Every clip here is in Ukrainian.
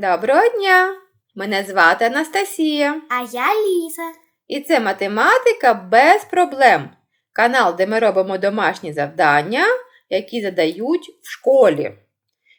Доброго дня! Мене звати Анастасія. А я Ліза. І це математика без проблем. Канал, де ми робимо домашні завдання, які задають в школі.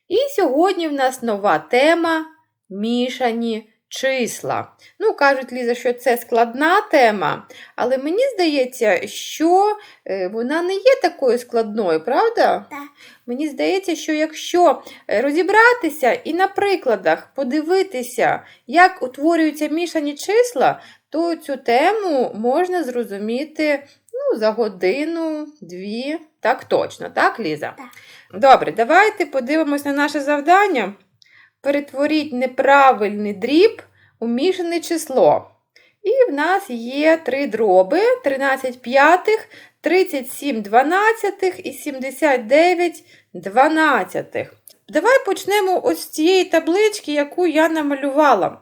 І сьогодні в нас нова тема мішані числа. Ну, кажуть, Ліза, що це складна тема, але мені здається, що е, вона не є такою складною, правда? Так. Мені здається, що якщо е, розібратися і на прикладах подивитися, як утворюються мішані числа, то цю тему можна зрозуміти ну, за годину, дві. Так точно, так, Ліза? Так. Добре, давайте подивимось на наше завдання. Перетворіть неправильний дріб у мішане число. І в нас є три дроби: 13 п'ятих, 37 дванадцятих і 79 дванадцятих. Давай почнемо ось з цієї таблички, яку я намалювала.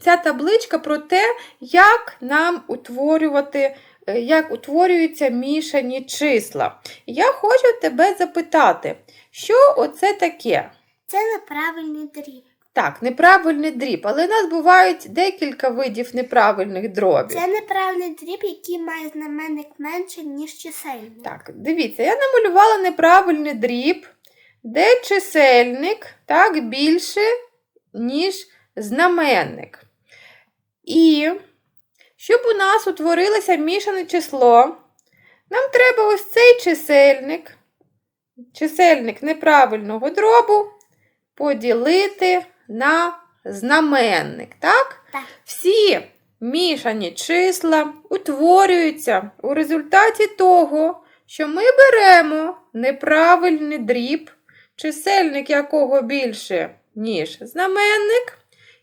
Ця табличка про те, як нам утворювати, е, як утворюються мішані числа. Я хочу тебе запитати, що оце таке? Це неправильний дріб. Так, неправильний дріб, але в нас бувають декілька видів неправильних дробів. Це неправильний дріб, який має знаменник менше, ніж чисельник. Так, дивіться, я намалювала неправильний дріб, де чисельник так, більше, ніж знаменник. І щоб у нас утворилося мішане число, нам треба ось цей чисельник, чисельник неправильного дробу поділити на знаменник. Так? Так. Всі мішані числа утворюються у результаті того, що ми беремо неправильний дріб, чисельник якого більше, ніж знаменник,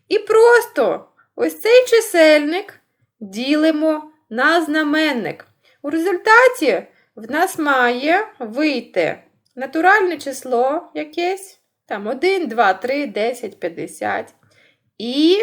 і просто ось цей чисельник ділимо на знаменник. У результаті в нас має вийти натуральне число якесь, там 1, 2, 3, 10, 50. І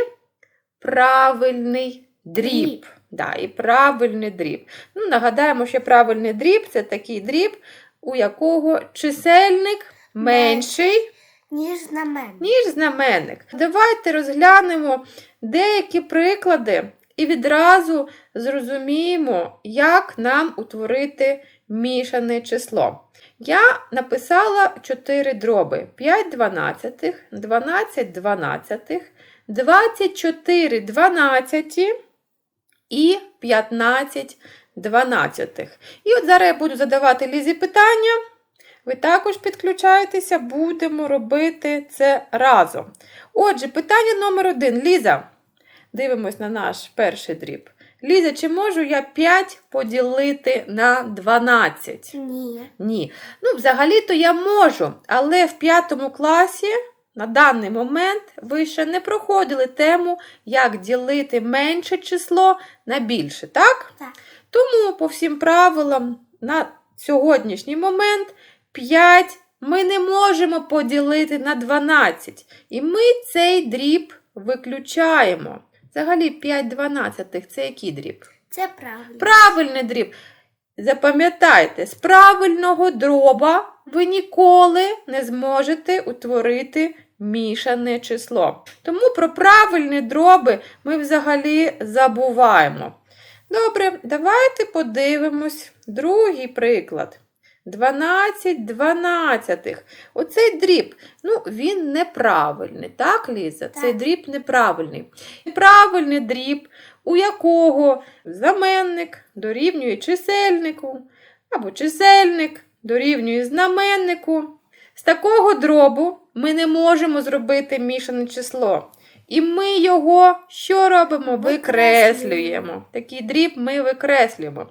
правильний дріб. Дріб. Да, і правильний дріб. Ну, нагадаємо, що правильний дріб це такий дріб, у якого чисельник менший, Ніж знаменник. ніж знаменник. Давайте розглянемо деякі приклади і відразу зрозуміємо, як нам утворити мішане число. Я написала 4 дроби: 5 дванадцятих, 12 дванадцятих, 24 дванадцяті і 15 дванадцятих. І от зараз я буду задавати Лізі питання. Ви також підключаєтеся, будемо робити це разом. Отже, питання номер один. Ліза, дивимось на наш перший дріб. Ліза, чи можу я 5 поділити на 12? Ні. Ні. Ну, взагалі-то я можу, але в п'ятому класі на даний момент ви ще не проходили тему, як ділити менше число на більше, так? Так. Тому по всім правилам на сьогоднішній момент 5 ми не можемо поділити на 12. І ми цей дріб виключаємо. Взагалі 5 дванадцятих це який дріб? Це правильно. Правильний дріб. Запам'ятайте, з правильного дроба ви ніколи не зможете утворити мішане число. Тому про правильні дроби ми взагалі забуваємо. Добре, давайте подивимось другий приклад. 12 дванадцятих. Оцей дріб, ну, він неправильний, так, Ліза? Цей дріб неправильний. Правильний дріб, у якого знаменник дорівнює чисельнику, або чисельник дорівнює знаменнику. З такого дробу ми не можемо зробити мішане число. І ми його що робимо? Викреслюємо. Такий дріб ми викреслюємо.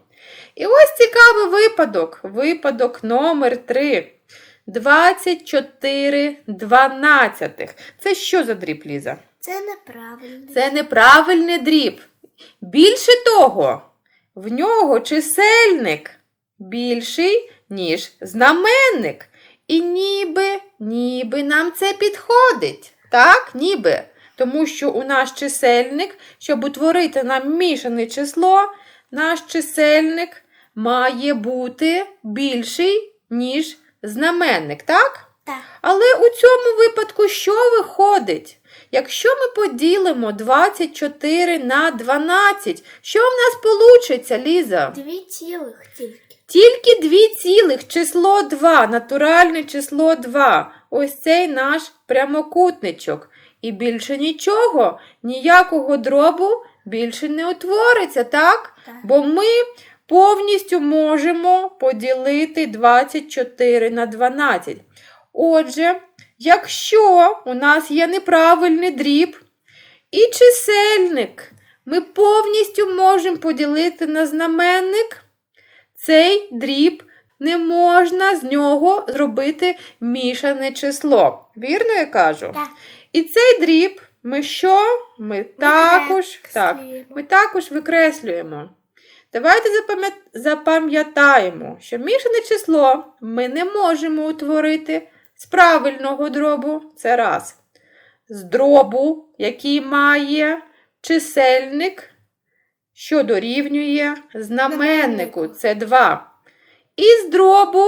І ось цікавий випадок. Випадок номер 3. 24 дванадцятих. Це що за дріб, Ліза? Це неправильний. Це неправильний дріб. Більше того, в нього чисельник більший, ніж знаменник. І ніби, ніби нам це підходить. Так, ніби. Тому що у наш чисельник, щоб утворити нам мішане число, наш чисельник має бути більший, ніж знаменник, так? Так. Але у цьому випадку що виходить? Якщо ми поділимо 24 на 12, що в нас получиться, Ліза? Дві цілих тільки. Тільки дві цілих, число 2, натуральне число 2. Ось цей наш прямокутничок. І більше нічого, ніякого дробу більше не утвориться, так? Так. Бо ми повністю можемо поділити 24 на 12. Отже, якщо у нас є неправильний дріб і чисельник, ми повністю можемо поділити на знаменник, цей дріб не можна з нього зробити мішане число. Вірно я кажу? Так. І цей дріб ми що? Ми також, так, ми також викреслюємо. Давайте запам'ятаємо, що мішане число ми не можемо утворити з правильного дробу. Це раз. З дробу, який має чисельник, що дорівнює знаменнику. Це два. І з дробу,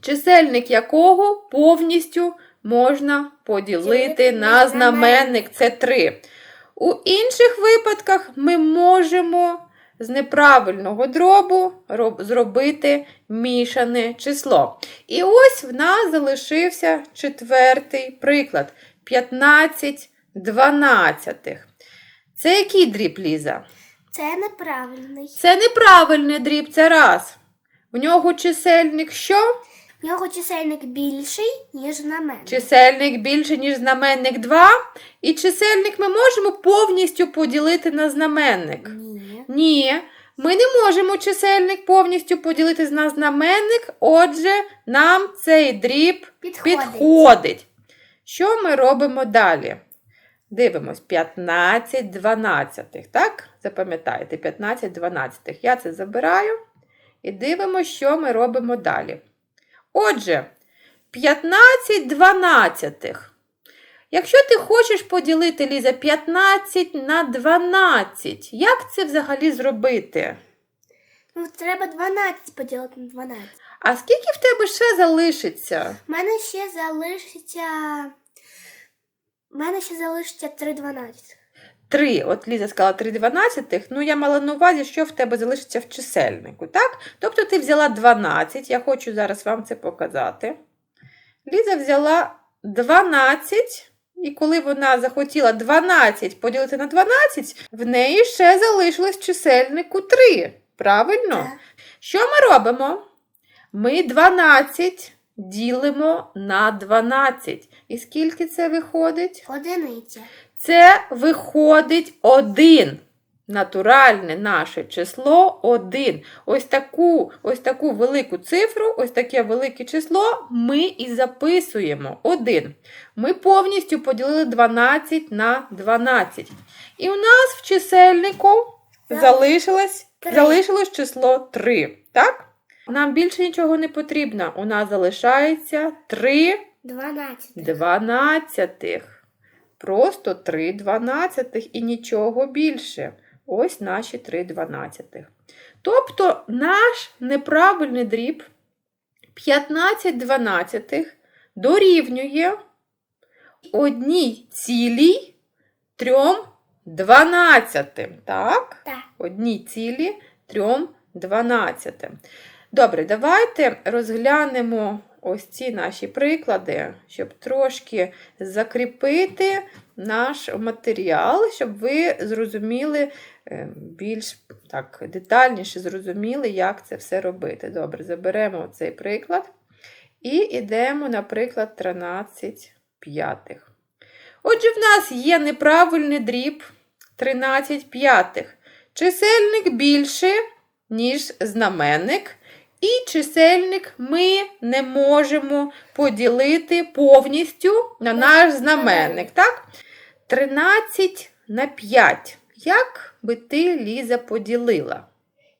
чисельник якого повністю можна поділити на на знаменник. Це 3. У інших випадках ми можемо з неправильного дробу зробити мішане число. І ось в нас залишився четвертий приклад. 15 дванадцятих. Це який дріб, Ліза? Це неправильний. Це неправильний дріб, це раз. В нього чисельник що? В нього чисельник більший, ніж знаменник. Чисельник більше, ніж знаменник 2. І чисельник ми можемо повністю поділити на знаменник. Ні. Ні, ми не можемо чисельник повністю поділити на знаменник, отже, нам цей дріб Підходить. підходить. Що ми робимо далі? Дивимось, 15 дванадцятих, так? Запам'ятаєте, 15 дванадцятих. Я це забираю і дивимося, що ми робимо далі. Отже, 15 дванадцятих. Якщо ти хочеш поділити, Ліза, 15 на 12, як це взагалі зробити? Ну, треба 12 поділити на 12. А скільки в тебе ще залишиться? У мене ще залишиться. У мене ще залишиться 3 12. 3, от Ліза сказала 3 дванадцятих, ну я мала на увазі, що в тебе залишиться в чисельнику, так? Тобто ти взяла 12, я хочу зараз вам це показати. Ліза взяла 12, і коли вона захотіла 12 поділити на 12, в неї ще залишилось в чисельнику 3. Правильно? Що ми робимо? Ми 12 ділимо на 12. І скільки це виходить? Одиниця. Це виходить один. Натуральне наше число один. Ось таку, ось таку велику цифру, ось таке велике число ми і записуємо. Один. Ми повністю поділили 12 на 12. І у нас в чисельнику залишилось, залишилось число 3. Так? Нам більше нічого не потрібно. У нас залишається 3 12. дванадцятих. Просто 3 дванадцятих і нічого більше. Ось наші 3 дванадцятих. Тобто наш неправильний дріб 15 дванадцятих дорівнює одній цілій трьом дванадцятим. Так? Так. одній цілі трьом дванадцятим. Добре, давайте розглянемо ось ці наші приклади, щоб трошки закріпити наш матеріал, щоб ви зрозуміли е, більш так детальніше зрозуміли, як це все робити. Добре, заберемо цей приклад і йдемо на приклад 13 п'ятих. Отже, в нас є неправильний дріб 13 п'ятих. Чисельник більше, ніж знаменник. І чисельник ми не можемо поділити повністю на наш знаменник. Так? 13 на 5. Як би ти, Ліза, поділила?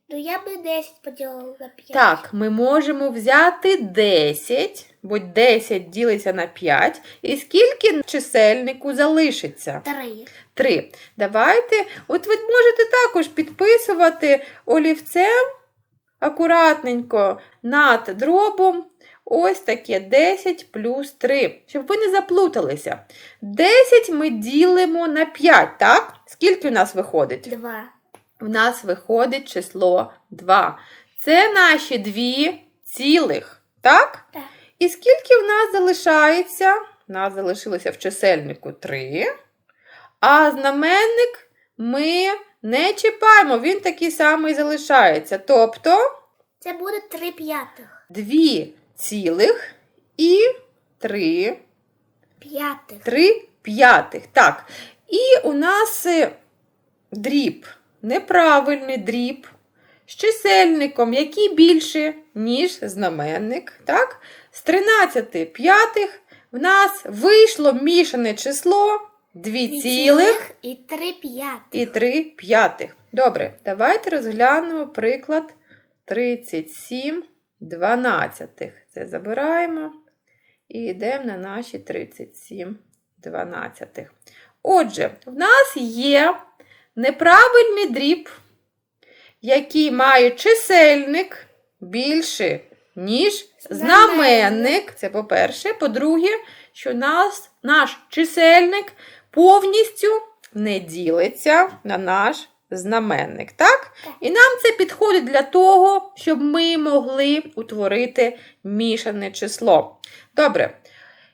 Ну я би 10 поділила на 5. Так, ми можемо взяти 10, бо 10 ділиться на 5. І скільки чисельнику залишиться? 3. 3. Давайте, от ви можете також підписувати олівцем акуратненько над дробом ось таке 10 плюс 3, щоб ви не заплуталися. 10 ми ділимо на 5, так? Скільки у нас виходить? Два. В нас виходить число 2. Це наші дві цілих, так? Так. І скільки в нас залишається? У нас залишилося в чисельнику 3, а знаменник ми не чіпаємо, він такий самий залишається. Тобто Це буде три п'ятих. 2 цілих і 3, П'ятих. 3 п'ятих. Так. І у нас е, дріб, неправильний дріб з чисельником, який більше, ніж знаменник. Так? З 13 п'ятих в нас вийшло мішане число 2 цілих і три п'ятих. і 3 п'ятих. Добре, давайте розглянемо приклад 37 дванадцятих. Це забираємо і йдемо на наші 37 дванадцятих. Отже, в нас є неправильний дріб, який має чисельник більше, ніж знаменник. Це по-перше. По-друге, що нас, наш чисельник повністю не ділиться на наш знаменник. Так? І нам це підходить для того, щоб ми могли утворити мішане число. Добре.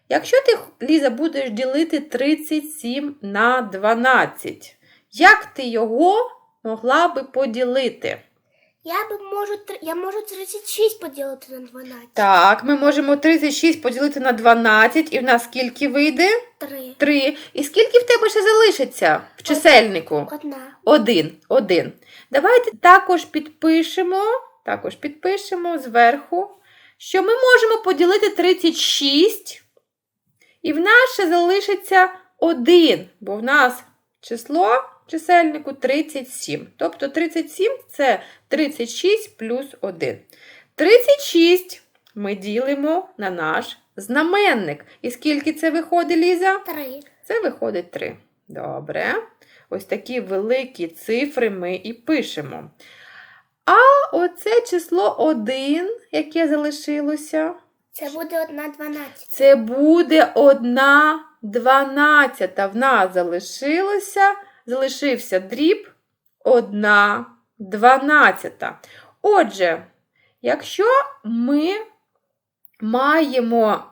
Якщо ти, Ліза, будеш ділити 37 на 12, як ти його могла би поділити? Я би можу я можу 36 поділити на 12. Так, ми можемо 36 поділити на 12, і в нас скільки вийде? Три. 3. І скільки в тебе ще залишиться в чисельнику? Одна. Один. Один. Давайте також підпишемо, також підпишемо зверху, що ми можемо поділити 36, і в нас ще залишиться 1, бо в нас число чисельнику 37. Тобто 37 це 36 плюс 1. 36 ми ділимо на наш знаменник. І скільки це виходить, Ліза? Три. Це виходить 3. Добре. Ось такі великі цифри ми і пишемо. А оце число 1, яке залишилося, Це буде одна 12. це буде 1 дванадцята. В нас залишилося, залишився дріб 1 дванадцята. Отже, якщо ми маємо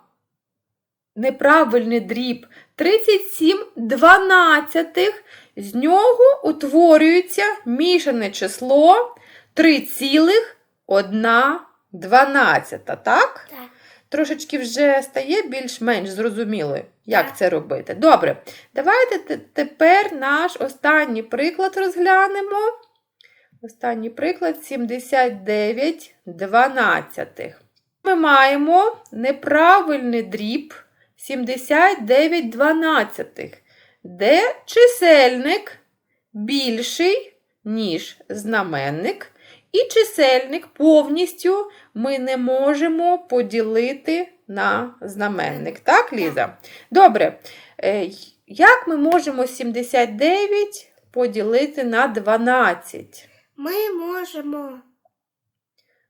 неправильний дріб 37 дванадцятих, з нього утворюється мішане число 3,1 дванадцята, так? Так. Трошечки вже стає більш-менш зрозуміло, як це робити. Добре, давайте тепер наш останній приклад розглянемо. Останній приклад 79 дванадцятих. Ми маємо неправильний дріб 79 дванадцятих, де чисельник більший, ніж знаменник, і чисельник повністю ми не можемо поділити на знаменник. Так, Ліза? Добре. Е, Як ми можемо 79 поділити на 12? Ми можемо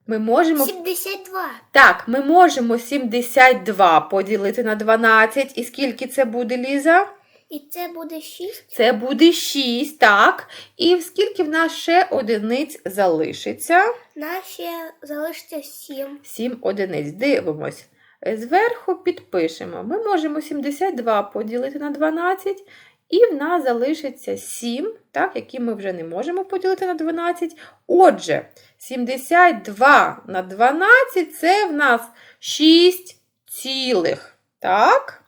Ми можемо. 72. Так, ми можемо 72 поділити на 12. І скільки це буде, Ліза? І це буде 6. Це буде 6, так. І скільки в нас ще одиниць залишиться? Нас ще залишиться 7. 7 одиниць. Дивимось. Зверху підпишемо. Ми можемо 72 поділити на 12, і в нас залишиться 7, так, які ми вже не можемо поділити на 12. Отже, 72 на 12 це в нас 6 цілих. Так?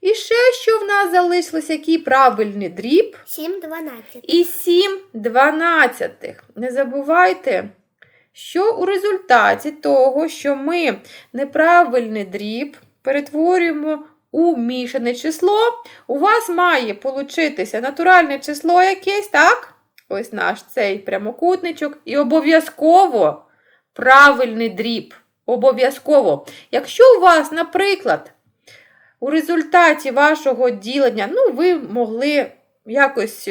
І ще що в нас залишилось, який правильний дріб? 7 12. і 7 дванадцятих. Не забувайте, що у результаті того, що ми неправильний дріб перетворюємо у мішане число, у вас має получитися натуральне число якесь, так? Ось наш цей прямокутничок. І обов'язково правильний дріб. Обов'язково. Якщо у вас, наприклад, у результаті вашого ділення, ну, ви могли якось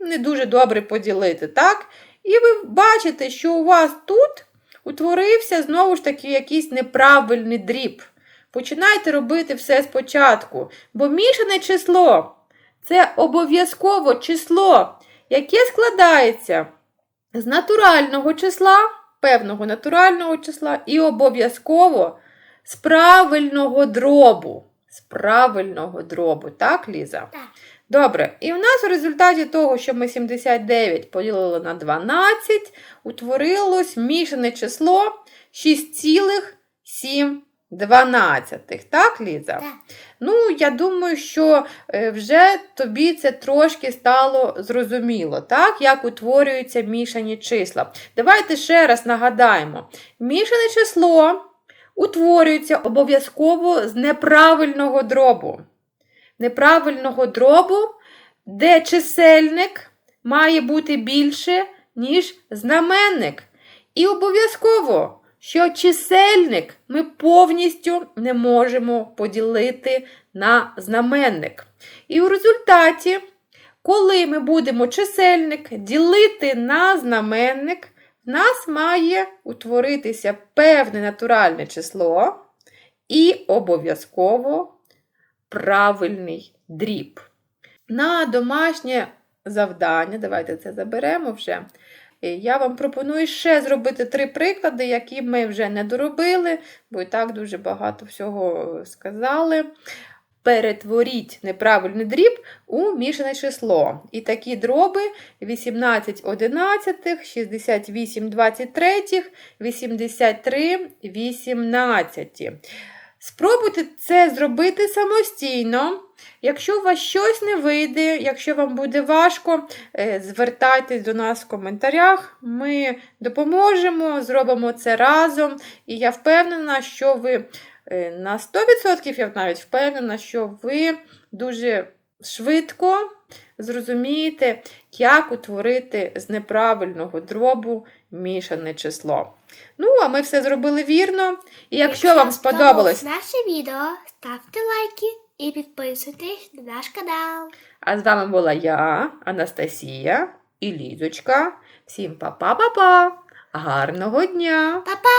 не дуже добре поділити, так? І ви бачите, що у вас тут утворився знову ж таки якийсь неправильний дріб. Починайте робити все спочатку, бо мішане число це обов'язково число, яке складається з натурального числа, певного натурального числа, і обов'язково з правильного дробу. З правильного дробу, так, Ліза? Так. Добре, і в нас в результаті того, що ми 79 поділили на 12, утворилось мішане число 6,7. Так, Ліза? Так. Ну, я думаю, що е, вже тобі це трошки стало зрозуміло, так? Як утворюються мішані числа. Давайте ще раз нагадаємо: мішане число утворюється обов'язково з неправильного дробу. Неправильного дробу, де чисельник має бути більше, ніж знаменник. І обов'язково, що чисельник ми повністю не можемо поділити на знаменник. І у результаті, коли ми будемо чисельник ділити на знаменник, в нас має утворитися певне натуральне число і обов'язково правильний дріб. На домашнє завдання, давайте це заберемо вже. Е, Я вам пропоную ще зробити три приклади, які ми вже не доробили, бо і так дуже багато всього сказали. Перетворіть неправильний дріб у мішане число. І такі дроби 18 одинадцятих, 68 23, 83 18. Спробуйте це зробити самостійно. Якщо у вас щось не вийде, якщо вам буде важко, е, звертайтесь до нас в коментарях. Ми допоможемо, зробимо це разом. І я впевнена, що ви е, на 100% я навіть впевнена, що ви дуже швидко зрозумієте, як утворити з неправильного дробу мішане число. Ну, а ми все зробили вірно. І якщо вам сподобалось, наше відео, ставте лайки і підписуйтесь на наш канал. а з вами була я, Анастасія і Лізочка. Всім па-па-па-па! Гарного дня! Па-па!